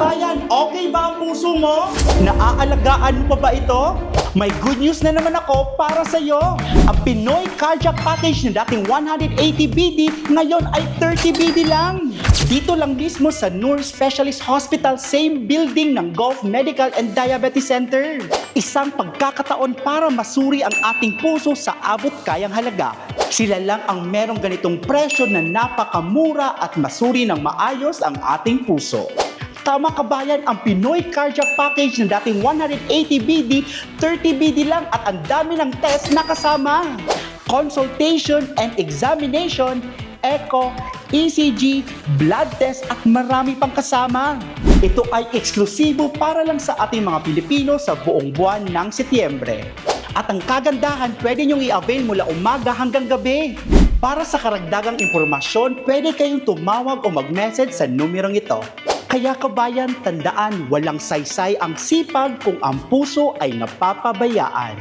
kabayan, okay ba ang puso mo? Naaalagaan mo pa ba ito? May good news na naman ako para sa iyo. Ang Pinoy Cardiac Package na dating 180 BD ngayon ay 30 BD lang. Dito lang mismo sa Noor Specialist Hospital, same building ng Gulf Medical and Diabetes Center. Isang pagkakataon para masuri ang ating puso sa abot kayang halaga. Sila lang ang merong ganitong presyo na napakamura at masuri ng maayos ang ating puso. Tama kabayan, ang Pinoy Cardiac Package na dating 180 BD, 30 BD lang at ang dami ng test na kasama. Consultation and examination, echo, ECG, blood test at marami pang kasama. Ito ay eksklusibo para lang sa ating mga Pilipino sa buong buwan ng Setyembre. At ang kagandahan, pwede niyong i-avail mula umaga hanggang gabi. Para sa karagdagang impormasyon, pwede kayong tumawag o mag-message sa numerong ito. Kaya kabayan, tandaan, walang saysay ang sipag kung ang puso ay napapabayaan.